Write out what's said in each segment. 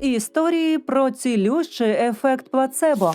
Історії про цілющий ефект плацебо.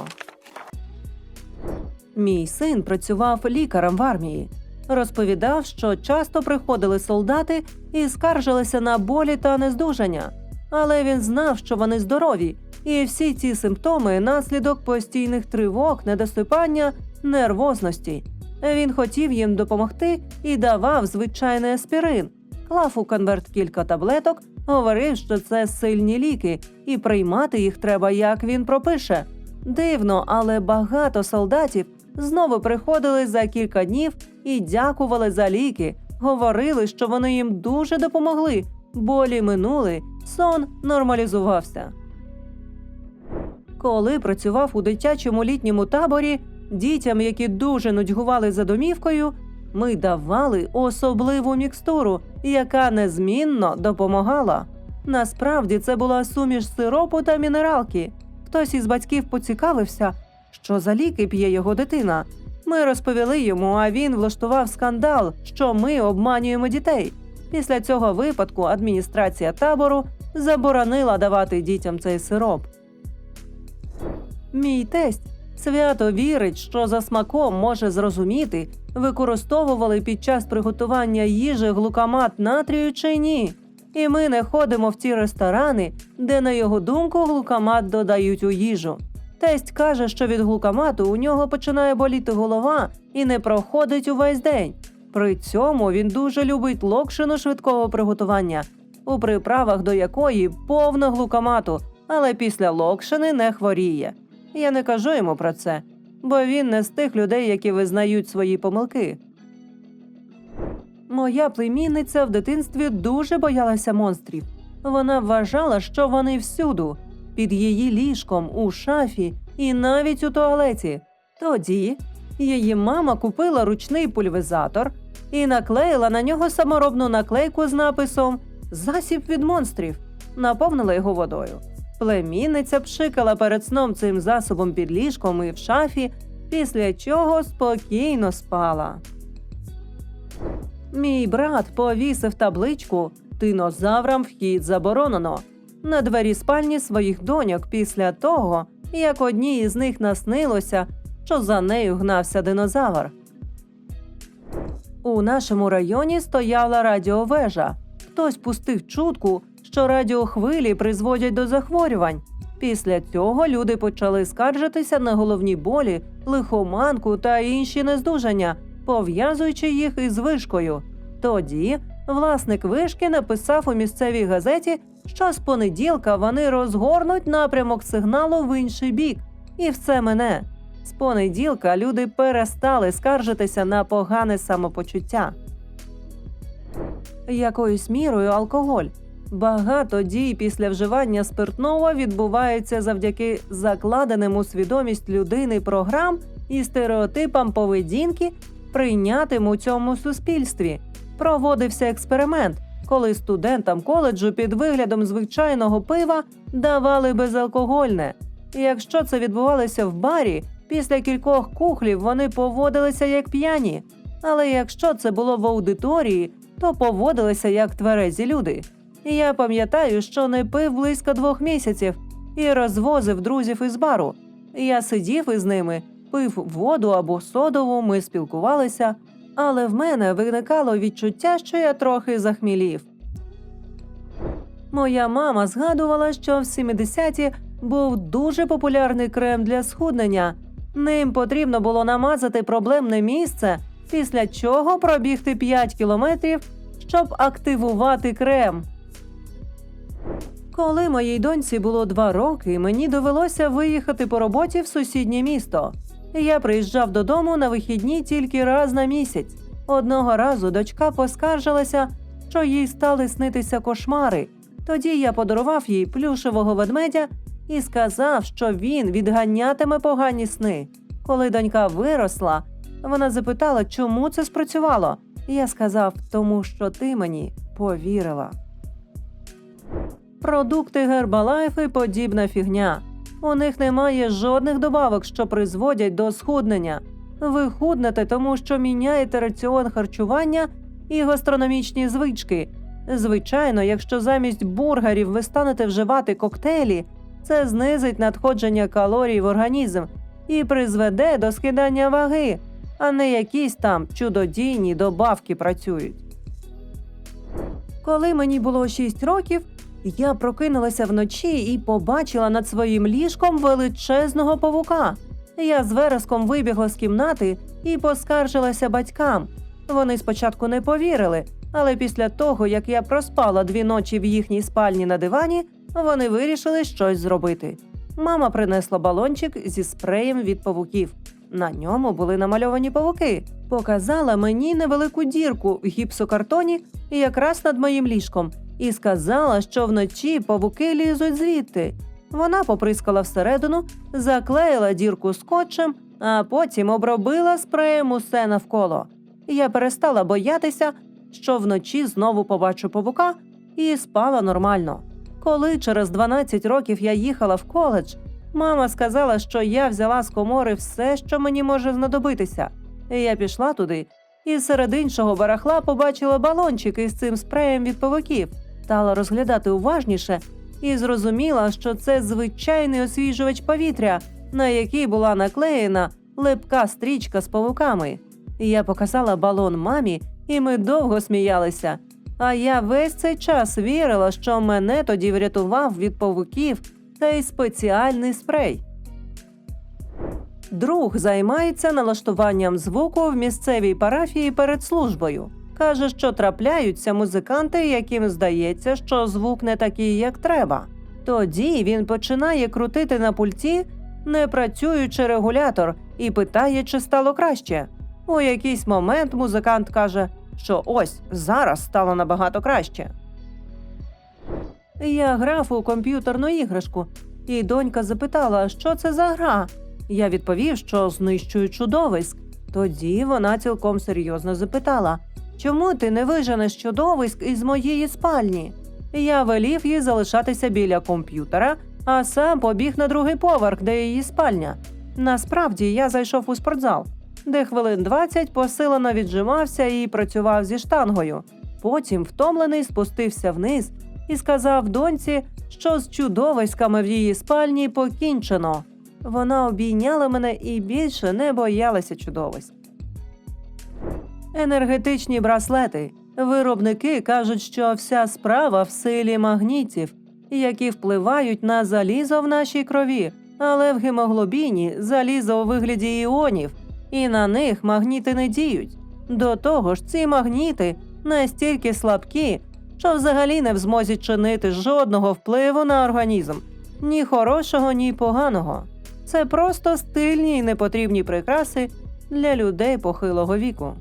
Мій син працював лікарем в армії. Розповідав, що часто приходили солдати і скаржилися на болі та нездужання. Але він знав, що вони здорові, і всі ці симптоми наслідок постійних тривог, недосипання, нервозності. Він хотів їм допомогти і давав звичайний аспірин, клав у конверт кілька таблеток, говорив, що це сильні ліки, і приймати їх треба, як він пропише. Дивно, але багато солдатів знову приходили за кілька днів і дякували за ліки, говорили, що вони їм дуже допомогли, болі минули, сон нормалізувався. Коли працював у дитячому літньому таборі, дітям, які дуже нудьгували за домівкою, ми давали особливу мікстуру, яка незмінно допомагала. Насправді це була суміш сиропу та мінералки. Хтось із батьків поцікавився, що за ліки п'є його дитина. Ми розповіли йому, а він влаштував скандал, що ми обманюємо дітей. Після цього випадку адміністрація табору заборонила давати дітям цей сироп. Мій тесть свято вірить, що за смаком може зрозуміти, використовували під час приготування їжі глукамат натрію чи ні. І ми не ходимо в ті ресторани, де, на його думку, глукамат додають у їжу. Тесть каже, що від глукамату у нього починає боліти голова і не проходить увесь день. При цьому він дуже любить локшину швидкого приготування, у приправах до якої повно глукамату, але після локшини не хворіє. Я не кажу йому про це, бо він не з тих людей, які визнають свої помилки. Моя племінниця в дитинстві дуже боялася монстрів. Вона вважала, що вони всюду, під її ліжком, у шафі і навіть у туалеті. Тоді її мама купила ручний пульверизатор і наклеїла на нього саморобну наклейку з написом Засіб від монстрів, наповнила його водою. Племінниця пшикала перед сном цим засобом під ліжком і в шафі, після чого спокійно спала. Мій брат повісив табличку Динозаврам вхід заборонено на двері спальні своїх доньок після того, як одній із них наснилося, що за нею гнався динозавр. У нашому районі стояла радіовежа. Хтось пустив чутку, що радіохвилі призводять до захворювань. Після цього люди почали скаржитися на головні болі, лихоманку та інші нездужання, пов'язуючи їх із вишкою. Тоді власник вишки написав у місцевій газеті, що з понеділка вони розгорнуть напрямок сигналу в інший бік, і все мене. З понеділка люди перестали скаржитися на погане самопочуття. Якоюсь мірою алкоголь. Багато дій після вживання спиртного відбувається завдяки закладеним у свідомість людини програм і стереотипам поведінки, прийнятим у цьому суспільстві. Проводився експеримент, коли студентам коледжу під виглядом звичайного пива давали безалкогольне. Якщо це відбувалося в барі, після кількох кухлів вони поводилися як п'яні. Але якщо це було в аудиторії, то поводилися як тверезі люди. Я пам'ятаю, що не пив близько двох місяців і розвозив друзів із бару. Я сидів із ними, пив воду або содову, ми спілкувалися, але в мене виникало відчуття, що я трохи захмілів. Моя мама згадувала, що в 70-ті був дуже популярний крем для схуднення. Ним потрібно було намазати проблемне місце, після чого пробігти 5 кілометрів, щоб активувати крем. Коли моїй доньці було два роки, мені довелося виїхати по роботі в сусіднє місто. Я приїжджав додому на вихідні тільки раз на місяць. Одного разу дочка поскаржилася, що їй стали снитися кошмари. Тоді я подарував їй плюшевого ведмедя і сказав, що він відганятиме погані сни. Коли донька виросла, вона запитала, чому це спрацювало. Я сказав, тому що ти мені повірила. Продукти Herbalife і подібна фігня. У них немає жодних добавок, що призводять до схуднення. Ви худнете, тому що міняєте раціон харчування і гастрономічні звички. Звичайно, якщо замість бургерів ви станете вживати коктейлі, це знизить надходження калорій в організм і призведе до скидання ваги, а не якісь там чудодійні добавки працюють. Коли мені було 6 років, я прокинулася вночі і побачила над своїм ліжком величезного павука. Я з вереском вибігла з кімнати і поскаржилася батькам. Вони спочатку не повірили, але після того, як я проспала дві ночі в їхній спальні на дивані, вони вирішили щось зробити. Мама принесла балончик зі спреєм від павуків. На ньому були намальовані павуки. Показала мені невелику дірку в гіпсокартоні якраз над моїм ліжком, і сказала, що вночі павуки лізуть звідти. Вона поприскала всередину, заклеїла дірку скотчем, а потім обробила спреєм усе навколо. Я перестала боятися, що вночі знову побачу павука, і спала нормально. Коли через 12 років я їхала в коледж, мама сказала, що я взяла з комори все, що мені може знадобитися. Я пішла туди, і серед іншого барахла побачила балончик із цим спреєм від павуків, стала розглядати уважніше і зрозуміла, що це звичайний освіжувач повітря, на який була наклеєна липка стрічка з павуками. Я показала балон мамі, і ми довго сміялися. А я весь цей час вірила, що мене тоді врятував від павуків цей спеціальний спрей. Друг займається налаштуванням звуку в місцевій парафії перед службою. Каже, що трапляються музиканти, яким здається, що звук не такий, як треба. Тоді він починає крутити на пульті непрацюючий регулятор і питає, чи стало краще. У якийсь момент музикант каже, що ось зараз стало набагато краще. Я грав у комп'ютерну іграшку, і донька запитала, що це за гра. Я відповів, що знищую чудовиськ. Тоді вона цілком серйозно запитала, чому ти не виженеш чудовиськ із моєї спальні? Я велів їй залишатися біля комп'ютера, а сам побіг на другий поверх, де її спальня. Насправді я зайшов у спортзал, де хвилин 20 посилено віджимався і працював зі штангою. Потім втомлений спустився вниз і сказав доньці, що з чудовиськами в її спальні покінчено. Вона обійняла мене і більше не боялася чудовиськ. Енергетичні браслети. Виробники кажуть, що вся справа в силі магнітів, які впливають на залізо в нашій крові, але в гемоглобіні залізо у вигляді іонів, і на них магніти не діють. До того ж, ці магніти настільки слабкі, що взагалі не в змозі чинити жодного впливу на організм, ні хорошого, ні поганого. Це просто стильні і непотрібні прикраси для людей похилого віку.